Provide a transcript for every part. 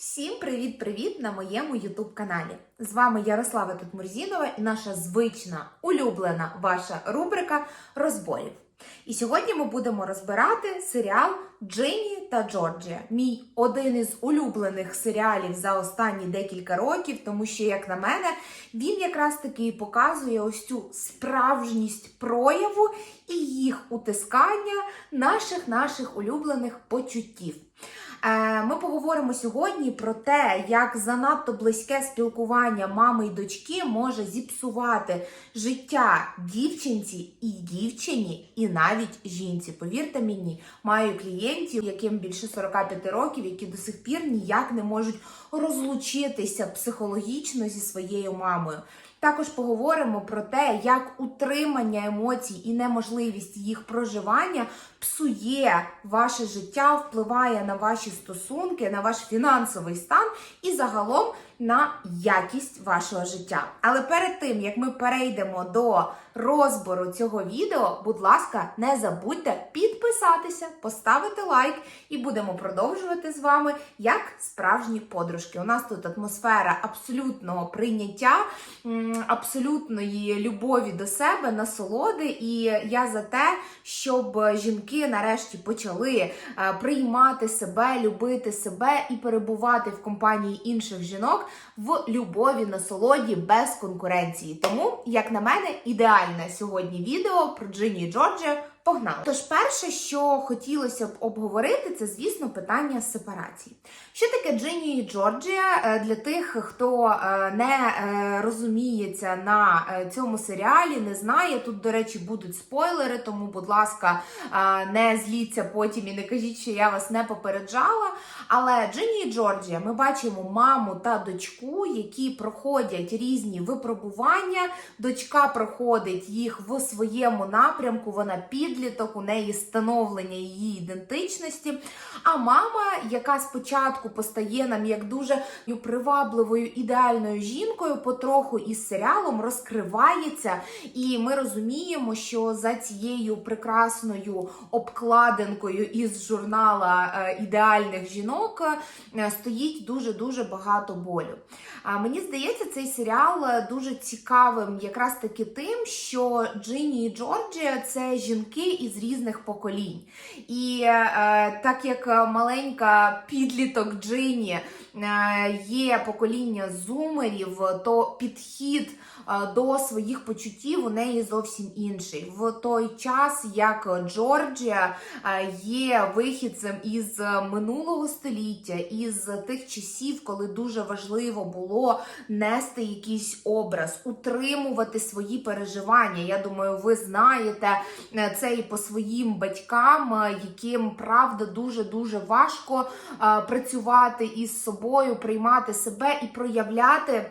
Всім привіт-привіт на моєму YouTube каналі. З вами Ярослава Тутмурзінова і наша звична улюблена ваша рубрика розборів. І сьогодні ми будемо розбирати серіал Джині та Джорджія. Мій один із улюблених серіалів за останні декілька років, тому що, як на мене, він якраз таки і показує ось цю справжність прояву і їх утискання наших наших улюблених почуттів. Е, Ми поговоримо сьогодні про те, як занадто близьке спілкування мами й дочки може зіпсувати життя дівчинці і дівчині, і навіть жінці. Повірте мені, маю клієнтів, яким більше 45 років, які до сих пір ніяк не можуть розлучитися психологічно зі своєю мамою. Також поговоримо про те, як утримання емоцій і неможливість їх проживання псує ваше життя, впливає на ваші стосунки, на ваш фінансовий стан і загалом на якість вашого життя. Але перед тим як ми перейдемо до розбору цього відео, будь ласка, не забудьте підписатися, поставити лайк, і будемо продовжувати з вами як справжні подружки. У нас тут атмосфера абсолютного прийняття, абсолютної любові до себе, насолоди. І я за те, щоб жінки нарешті почали е, приймати себе, любити себе і перебувати в компанії інших жінок в любові, насолоді без конкуренції. Тому, як на мене, ідеальне сьогодні відео про Джині і. Погнали! Тож, перше, що хотілося б обговорити, це, звісно, питання сепарації. Що таке Джині і Джорджія Е, для тих, хто е, не е, розуміється на цьому серіалі, не знає. Тут, до речі, будуть спойлери, тому, будь ласка, не зліться потім і не кажіть, що я вас не попереджала. Але Джині і Джорджія ми бачимо маму та дочку, які проходять різні випробування. Дочка проходить їх в своєму напрямку. Вона підліток, у неї становлення її ідентичності. А мама, яка спочатку постає нам як дуже ну, привабливою ідеальною жінкою, потроху із серіалом розкривається, і ми розуміємо, що за цією прекрасною обкладинкою із журнала е, ідеальних жінок е, стоїть дуже дуже багато болю. Мені здається, цей серіал дуже цікавим, якраз таки тим, що Джині і Джорджія це жінки із різних поколінь. І е, так як маленька підліток Джині е, є покоління зумерів, то підхід е, до своїх почуттів у неї зовсім інший. В той час, як Джорджія е, є вихідцем із минулого століття, із тих часів, коли дуже важливо було нести якийсь образ, утримувати свої переживання. Я думаю, ви знаєте е, і по своїм батькам, е, яким правда дуже дуже важко е, працювати із собою, приймати себе і проявляти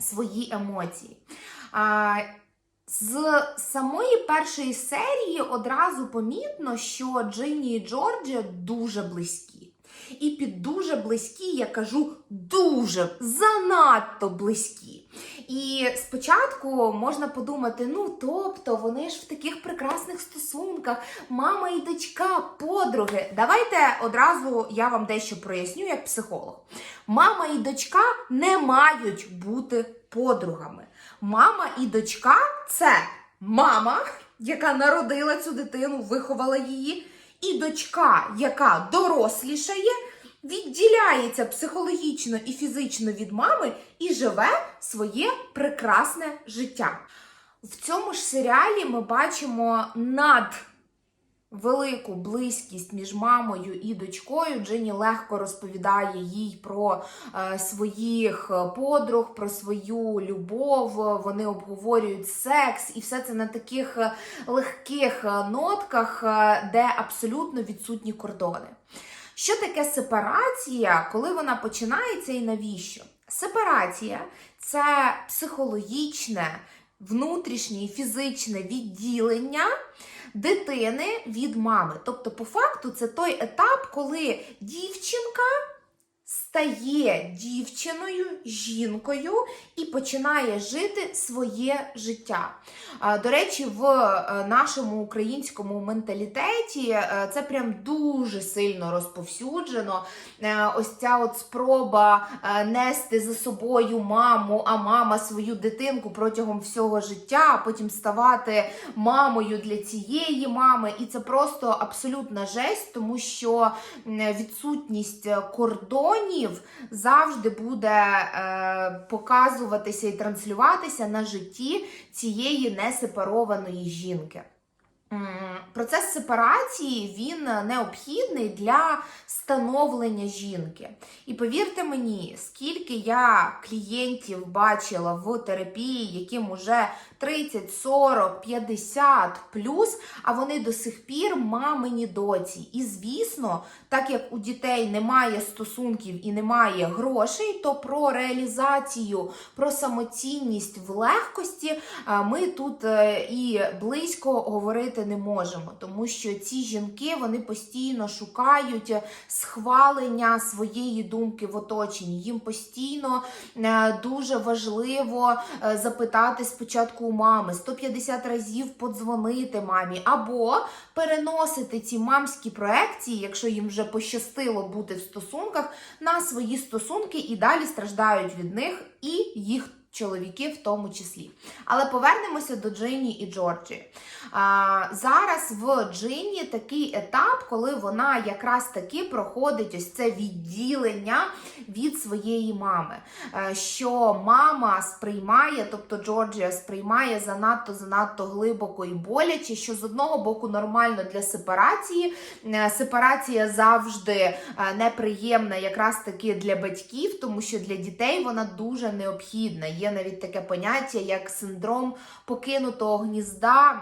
свої емоції. З самої першої серії одразу помітно, що Джині і Джорджія дуже близькі. І під дуже близькі я кажу дуже занадто близькі. І спочатку можна подумати: ну тобто вони ж в таких прекрасних стосунках, мама і дочка, подруги. Давайте одразу я вам дещо проясню як психолог. Мама і дочка не мають бути подругами. Мама і дочка це мама, яка народила цю дитину, виховала її, і дочка, яка дорослішає, відділяється психологічно і фізично від мами і живе своє прекрасне життя. В цьому ж серіалі ми бачимо над велику близькість між мамою і дочкою. Джині легко розповідає їй про е, своїх подруг, про свою любов. Вони обговорюють секс, і все це на таких легких нотках, е, де абсолютно відсутні кордони. Що таке сепарація, коли вона починається і навіщо? Сепарація це психологічне, внутрішнє і фізичне відділення дитини від мами. Тобто, по факту, це той етап, коли дівчинка стає дівчиною, жінкою і починає жити своє життя. До речі, в е, нашому українському менталітеті е, це прям дуже сильно розповсюджено. Е, Ось ця от спроба нести за собою маму, а мама свою дитинку протягом всього життя, а потім ставати мамою для цієї мами. І це просто абсолютна жесть, тому що відсутність кордонів завжди буде е, показуватися і транслюватися на житті цієї несепарованої жінки. Процес сепарації він необхідний для становлення жінки. І повірте мені, скільки я клієнтів бачила в терапії, яким уже 30, 40, 50 плюс, а вони до сих пір мамині доці. І звісно, так як у дітей немає стосунків і немає грошей, то про реалізацію, про самоцінність в легкості ми тут е, і близько говорити не можемо, тому що ці жінки вони постійно шукають схвалення своєї думки в оточенні. Їм постійно е, дуже важливо е, запитати спочатку у мами, 150 разів подзвонити мамі, або переносити ці мамські проекції, якщо їм вже пощастило бути в стосунках, на свої стосунки і далі страждають від них і їх. Чоловіки в тому числі. Але повернемося до Джині і Джорджі. А, зараз в Джині такий етап, коли вона якраз таки проходить ось це відділення від своєї мами. Е, Що мама сприймає, тобто Джорджія сприймає занадто занадто глибоко і боляче, що з одного боку нормально для сепарації. Е, Сепарація завжди е, неприємна, якраз таки для батьків, тому що для дітей вона дуже необхідна. Є навіть таке поняття, як синдром покинутого гнізда,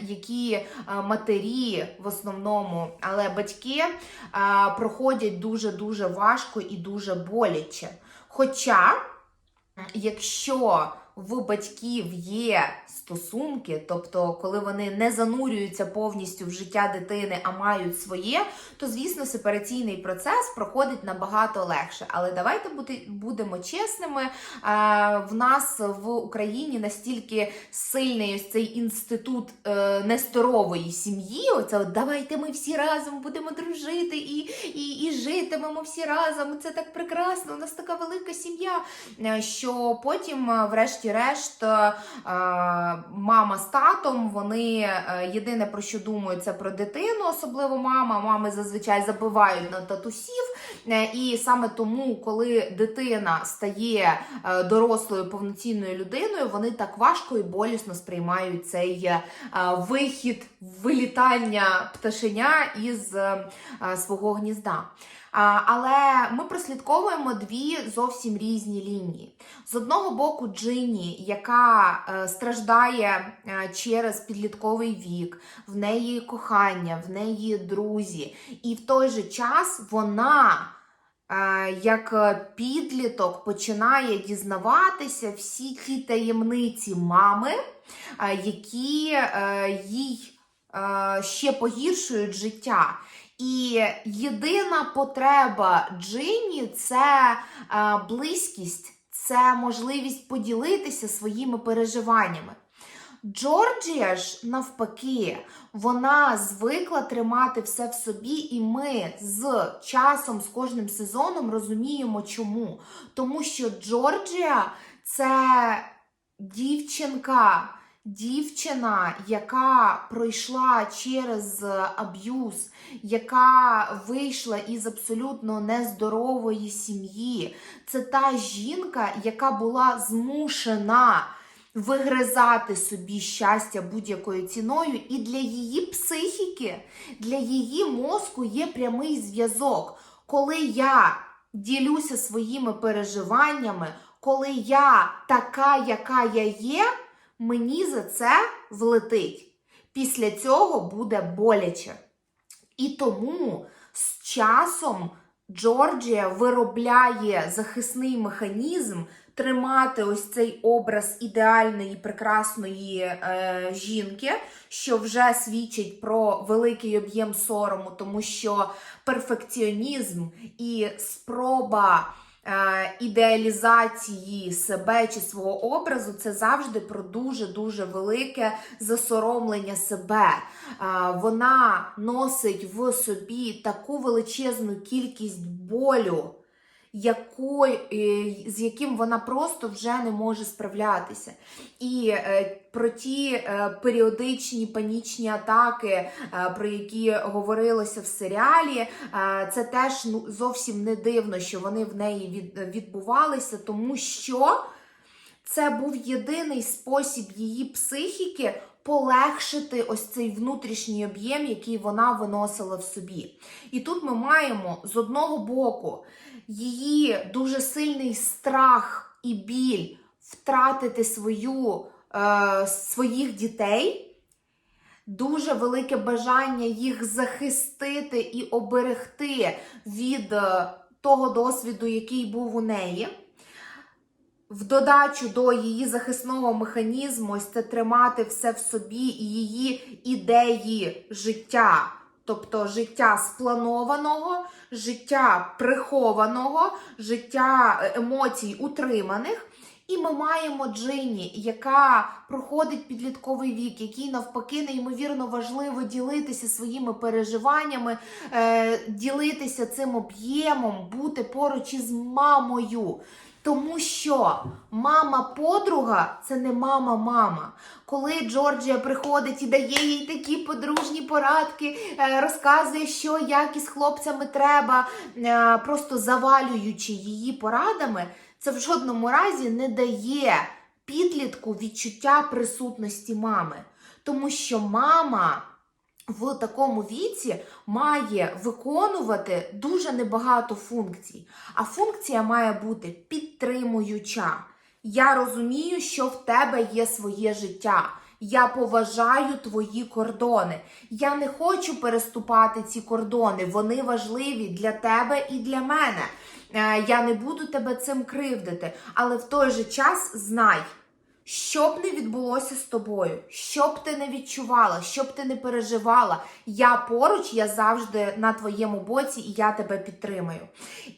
які е, матері в основному, але батьки е, проходять дуже дуже важко і дуже боляче. Хоча, якщо в батьків є стосунки, тобто коли вони не занурюються повністю в життя дитини, а мають своє, то звісно сепараційний процес проходить набагато легше. Але давайте будемо чесними. е, В нас в Україні настільки сильний ось цей інститут е, несторової сім'ї. Оце от давайте ми всі разом будемо дружити і, і, і житимемо всі разом. Це так прекрасно. У нас така велика сім'я. е, Що потім, е, врешті-решт, е, мама з татом, вони е, єдине про що думають, це про дитину, особливо мама. Мами зазвичай забивають на татусів. Е, І саме тому, коли дитина стає е, дорослою повноцінною людиною, вони так важко і болісно сприймають цей е, вихід, вилітання пташеня із е, е, свого гнізда. Але ми прослідковуємо дві зовсім різні лінії. З одного боку, Джині, яка е, страждає е, через підлітковий вік, в неї кохання, в неї друзі, і в той же час вона. е, Як підліток починає дізнаватися всі ті таємниці мами, які їй ще погіршують життя. І єдина потреба Джині це е, близькість, це можливість поділитися своїми переживаннями. Джорджія ж навпаки, вона звикла тримати все в собі, і ми з часом, з кожним сезоном розуміємо чому. Тому що Джорджія це дівчинка, дівчина, яка пройшла через аб'юз, яка вийшла із абсолютно нездорової сім'ї. Це та жінка, яка була змушена вигризати собі щастя будь-якою ціною, і для її психіки, для її мозку є прямий зв'язок. Коли я ділюся своїми переживаннями, коли я така, яка я є, мені за це влетить. Після цього буде боляче. І тому з часом Джорджія виробляє захисний механізм тримати ось цей образ ідеальної, прекрасної е, жінки, що вже свідчить про великий об'єм сорому, тому що перфекціонізм і спроба. Е, Ідеалізації себе чи свого образу це завжди про дуже дуже велике засоромлення себе. Е, Вона носить в собі таку величезну кількість болю, яко, е, з яким вона просто вже не може справлятися. І е, про ті е, періодичні панічні атаки, про які говорилося в серіалі, це теж ну, зовсім не дивно, що вони в неї відбувалися, тому що це був єдиний спосіб її психіки полегшити ось цей внутрішній об'єм, який вона виносила в собі. І тут ми маємо з одного боку її дуже сильний страх і біль втратити свою, е, своїх дітей. Дуже велике бажання їх захистити і оберегти від е, того досвіду, який був у неї. В додачу до її захисного механізму, ось це тримати все в собі і її ідеї життя, тобто життя спланованого, життя прихованого, життя е, емоцій утриманих. І ми маємо Джинні, яка проходить підлітковий вік, який навпаки неймовірно важливо ділитися своїми переживаннями, е, ділитися цим об'ємом, бути поруч із мамою. Тому що мама-подруга це не мама-мама. Коли Джорджія приходить і дає їй такі подружні порадки, е, розказує, що як із хлопцями треба, е, просто завалюючи її порадами, це в жодному разі не дає підлітку відчуття присутності мами. Тому що мама в такому віці має виконувати дуже небагато функцій. А функція має бути підтримуюча. Я розумію, що в тебе є своє життя. Я поважаю твої кордони. Я не хочу переступати ці кордони. Вони важливі для тебе і для мене. Е, Я не буду тебе цим кривдити, але в той же час знай. Що б не відбулося з тобою, що б ти не відчувала, що б ти не переживала, я поруч, я завжди на твоєму боці і я тебе підтримую.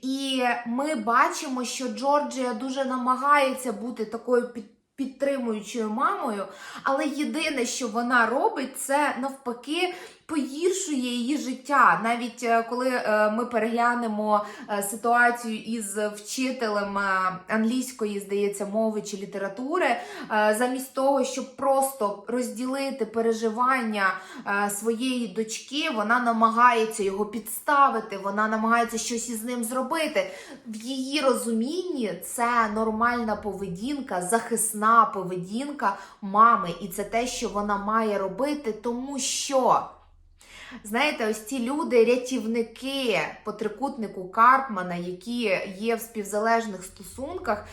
І ми бачимо, що Джорджія дуже намагається бути такою під. Підтримуючою мамою, але єдине, що вона робить, це навпаки погіршує її життя. Навіть е, коли е, ми переглянемо е, ситуацію із вчителем англійської, здається, мови чи літератури, замість того, щоб просто розділити переживання своєї дочки, вона намагається його підставити, вона намагається щось із ним зробити. В її розумінні це нормальна поведінка, захисна поведінка мами, і це те, що вона має робити, тому що. Знаєте, ось ці люди, рятівники по трикутнику Карпмана, які є в співзалежних стосунках,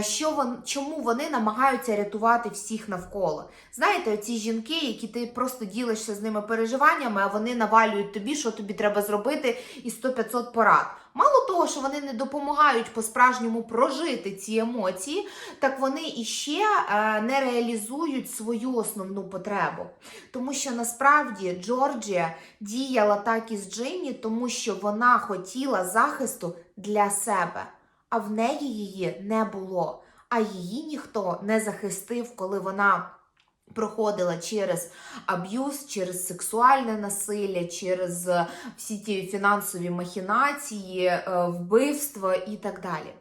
що вон, чому вони намагаються рятувати всіх навколо. Знаєте, оці жінки, які ти просто ділишся з ними переживаннями, а вони навалюють тобі, що тобі треба зробити, і 100-500 порад. Мало того, що вони не допомагають по-справжньому прожити ці емоції, так вони іще е, не реалізують свою основну потребу. Тому що насправді Джорджія діяла так із Джинні, тому що вона хотіла захисту для себе, а в неї її не було. А її ніхто не захистив, коли вона проходила через аб'юз, через сексуальне насилля, через е, всі ті фінансові махінації, е, вбивства і так далі.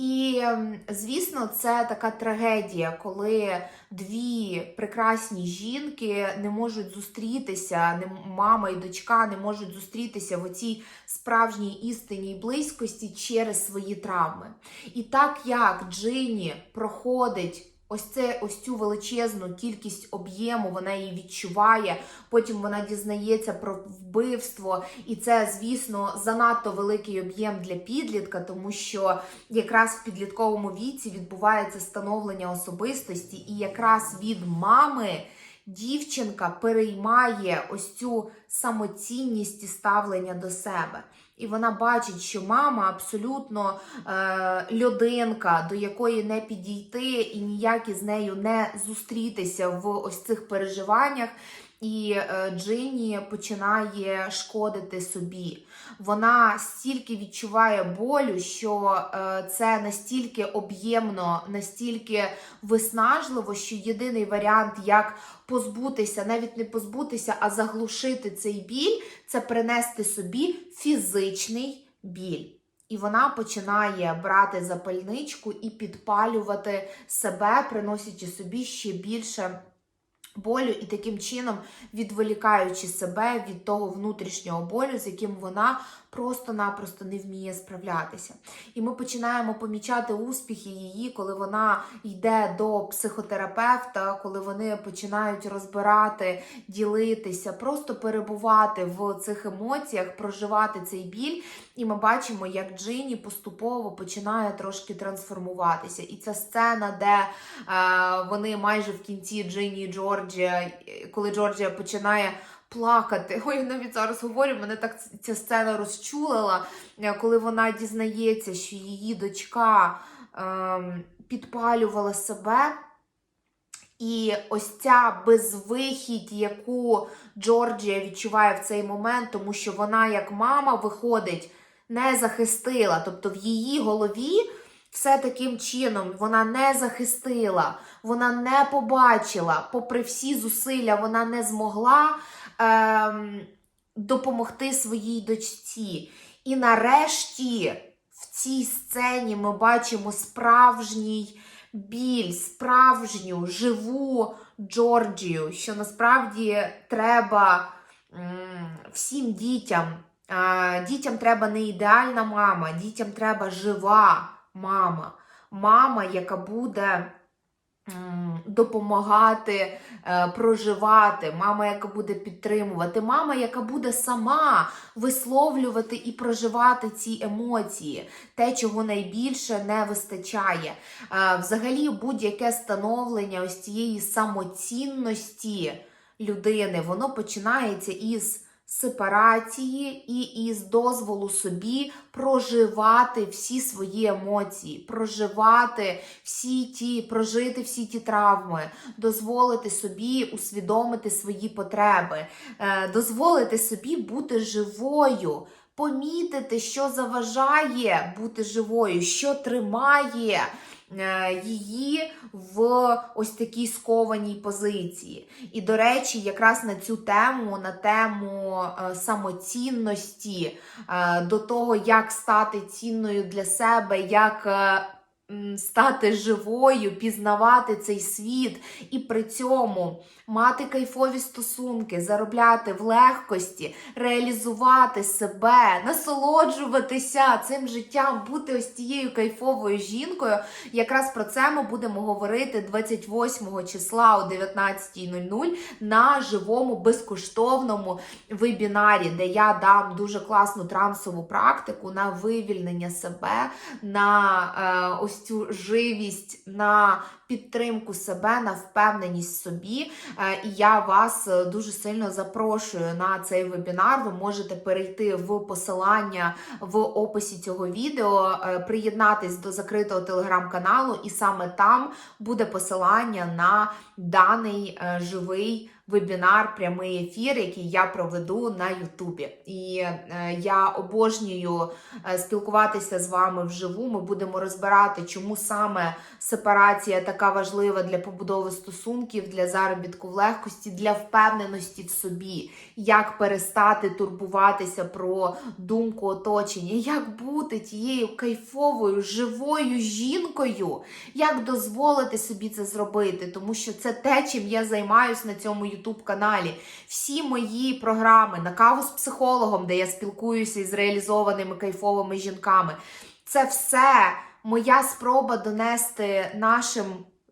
І, ем, звісно, це така трагедія, коли дві прекрасні жінки не можуть зустрітися, не мама і дочка не можуть зустрітися в оцій справжній істинній близькості через свої травми. І так як Джині проходить. Ось це ось цю величезну кількість об'єму, вона її відчуває. Потім вона дізнається про вбивство, і це, звісно, занадто великий об'єм для підлітка, тому що якраз в підлітковому віці відбувається становлення особистості, і якраз від мами дівчинка переймає ось цю самоцінність і ставлення до себе. І вона бачить, що мама абсолютно е, людинка, до якої не підійти і ніяк із нею не зустрітися в ось цих переживаннях. І е, Джині починає шкодити собі. Вона стільки відчуває болю, що е, це настільки об'ємно, настільки виснажливо, що єдиний варіант, як позбутися, навіть не позбутися, а заглушити цей біль, це принести собі фізичний біль. І вона починає брати запальничку і підпалювати себе, приносячи собі ще більше болю і таким чином відволікаючи себе від того внутрішнього болю, з яким вона просто-напросто не вміє справлятися. І ми починаємо помічати успіхи її, коли вона йде до психотерапевта, коли вони починають розбирати, ділитися, просто перебувати в цих емоціях, проживати цей біль. І ми бачимо, як Джині поступово починає трошки трансформуватися. І ця сцена, де е, вони майже в кінці Джині і Джорджія, коли Джорджія починає плакати. Ой, навіть зараз говорю, мене так ця сцена розчулила, е, коли вона дізнається, що її дочка е, підпалювала себе. І ось ця безвихідь, яку Джорджія відчуває в цей момент, тому що вона, як мама, виходить, не захистила. Тобто в її голові все таким чином вона не захистила, вона не побачила, попри всі зусилля, вона не змогла ем, допомогти своїй дочці. І нарешті в цій сцені ми бачимо справжній біль, справжню живу Джорджію, що насправді треба всім дітям. Дітям треба не ідеальна мама, дітям треба жива мама. Мама, яка буде допомагати е, проживати, мама, яка буде підтримувати, мама, яка буде сама висловлювати і проживати ці емоції, те, чого найбільше не вистачає. Е, Взагалі, будь-яке становлення ось цієї самоцінності людини, воно починається із сепарації і із дозволу собі проживати всі свої емоції, проживати всі ті, прожити всі ті травми, дозволити собі усвідомити свої потреби, е, дозволити собі бути живою. Помітити, що заважає бути живою, що тримає її в ось такій скованій позиції. І, до речі, якраз на цю тему, на тему е, самоцінності, е, до того, як стати цінною для себе, як е, стати живою, пізнавати цей світ і при цьому мати кайфові стосунки, заробляти в легкості, реалізувати себе, насолоджуватися цим життям, бути ось тією кайфовою жінкою. Якраз про це ми будемо говорити 28 числа о 19.00 на живому безкоштовному вебінарі, де я дам дуже класну трансову практику на вивільнення себе, на е, ось цю живість, на підтримку себе, на впевненість в собі. Е, І я вас е, дуже сильно запрошую на цей вебінар. Ви можете перейти в посилання в описі цього відео, е, приєднатись до закритого телеграм-каналу, і саме там буде посилання на даний живий вебінар, прямий ефір, який я проведу на Ютубі. І е, я обожнюю е, спілкуватися з вами вживу. Ми будемо розбирати, чому саме сепарація така важлива для побудови стосунків, для заробітку в легкості, для впевненості в собі, як перестати турбуватися про думку оточення, як бути тією кайфовою, живою жінкою, як дозволити собі це зробити, тому що це те, чим я займаюся на цьому youtube каналі. Всі мої програми на каву з психологом, де я спілкуюся із реалізованими кайфовими жінками. Це все моя спроба донести нашим.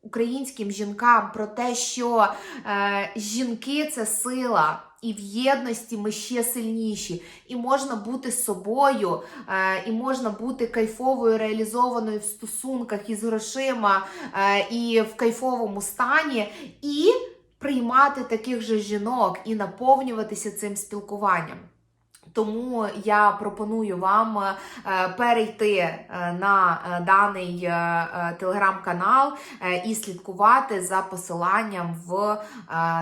Українським жінкам про те, що е, жінки це сила, і в єдності ми ще сильніші, і можна бути собою, е, і можна бути кайфовою, реалізованою в стосунках із грошима е, і в кайфовому стані, і приймати таких же жінок і наповнюватися цим спілкуванням. Тому я пропоную вам е, перейти е, на е, даний телеграм-канал і слідкувати за посиланням в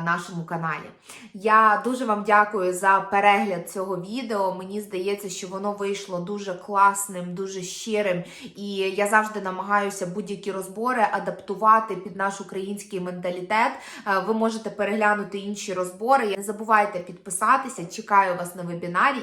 нашому каналі. Я дуже вам дякую за перегляд цього відео. Мені здається, що воно вийшло дуже класним, дуже щирим, і я завжди намагаюся будь-які розбори адаптувати під наш український менталітет. Ви можете переглянути інші розбори. Не забувайте підписатися. Чекаю вас на вебінарі